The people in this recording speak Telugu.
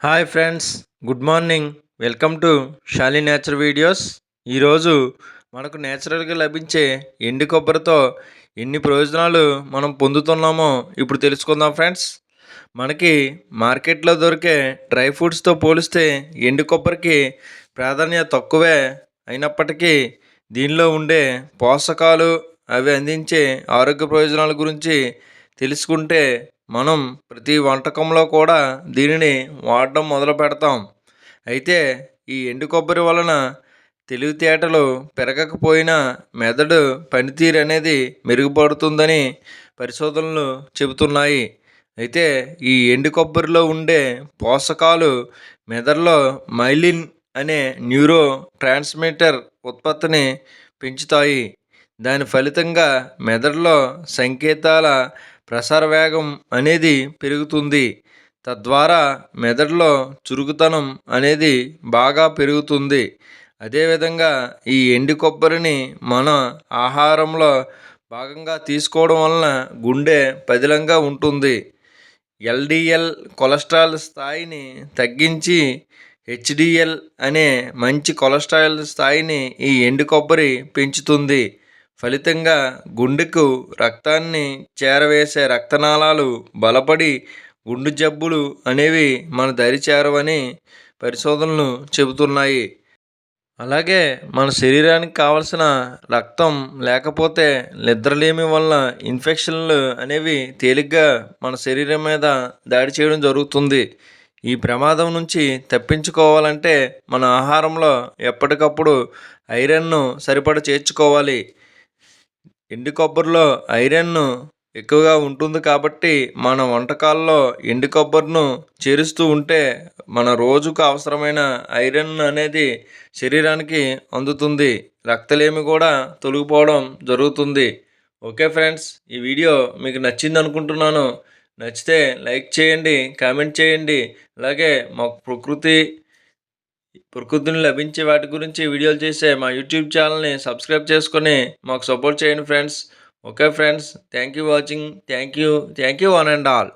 Hi friends good morning welcome to Shali nature videos ఈరోజు మనకు నేచురల్గా లభించే ఎండు కొబ్బరితో ఎన్ని ప్రయోజనాలు మనం పొందుతున్నామో ఇప్పుడు తెలుసుకుందాం ఫ్రెండ్స్ మనకి మార్కెట్లో దొరికే డ్రై ఫ్రూట్స్తో పోలిస్తే ఎండు కొబ్బరికి ప్రాధాన్యత తక్కువే అయినప్పటికీ దీనిలో ఉండే పోషకాలు అవి అందించే ఆరోగ్య ప్రయోజనాల గురించి తెలుసుకుంటే మనం ప్రతి వంటకంలో కూడా దీనిని వాడడం మొదలు పెడతాం. అయితే ఈ ఎండు కొబ్బరి వలన తెలివితేటలు పెరగకపోయినా మెదడు పనితీరు అనేది మెరుగుపడుతుందని పరిశోధనలు చెబుతున్నాయి. అయితే ఈ ఎండు కొబ్బరిలో ఉండే పోషకాలు మెదడులో మైలిన్ అనే న్యూరో ట్రాన్స్మిటర్ ఉత్పత్తిని పెంచుతాయి. దాని ఫలితంగా మెదడులో సంకేతాల ప్రసార వేగం అనేది పెరుగుతుంది. తద్వారా మెదడులో చురుకుతనం అనేది బాగా పెరుగుతుంది. అదేవిధంగా ఈ ఎండు కొబ్బరిని మన ఆహారంలో భాగంగా తీసుకోవడం వలన గుండె పదిలంగా ఉంటుంది. ఎల్డిఎల్ కొలెస్ట్రాల్ స్థాయిని తగ్గించి హెచ్డిఎల్ అనే మంచి కొలెస్ట్రాల్ స్థాయిని ఈ ఎండు కొబ్బరి పెంచుతుంది. ఫలితంగా గుండెకు రక్తాన్ని చేరవేసే రక్తనాళాలు బలపడి గుండె జబ్బులు అనేవి మన దరి చేరవని పరిశోధనలు చెబుతున్నాయి. అలాగే మన శరీరానికి కావలసిన రక్తం లేకపోతే నిద్రలేమి వల్ల ఇన్ఫెక్షన్లు అనేవి తేలిగ్గా మన శరీరం మీద దాడి చేయడం జరుగుతుంది. ఈ ప్రమాదం నుంచి తప్పించుకోవాలంటే మన ఆహారంలో ఎప్పటికప్పుడు ఐరన్ను సరిపడ చేర్చుకోవాలి. ఎండు కొబ్బరిలో ఐరన్ ఎక్కువగా ఉంటుంది కాబట్టి మన వంటకాల్లో ఎండు కొబ్బరిను చేరుస్తూ ఉంటే మన రోజుకు అవసరమైన ఐరన్ అనేది శరీరానికి అందుతుంది. రక్తలేమి కూడా తొలగిపోవడం జరుగుతుంది. ఓకే ఫ్రెండ్స్ ఈ వీడియో మీకు నచ్చింది అనుకుంటున్నాను. నచ్చితే లైక్ చేయండి కామెంట్ చేయండి. అలాగే మా ప్రకృతి ప్రకృతిని లభించే వాటి గురించి వీడియోలు చేసే మా యూట్యూబ్ ఛానల్ని సబ్స్క్రైబ్ చేసుకొని మాకు సపోర్ట్ చేయండి friends. Okay friends thank you watching thank you thank you one and all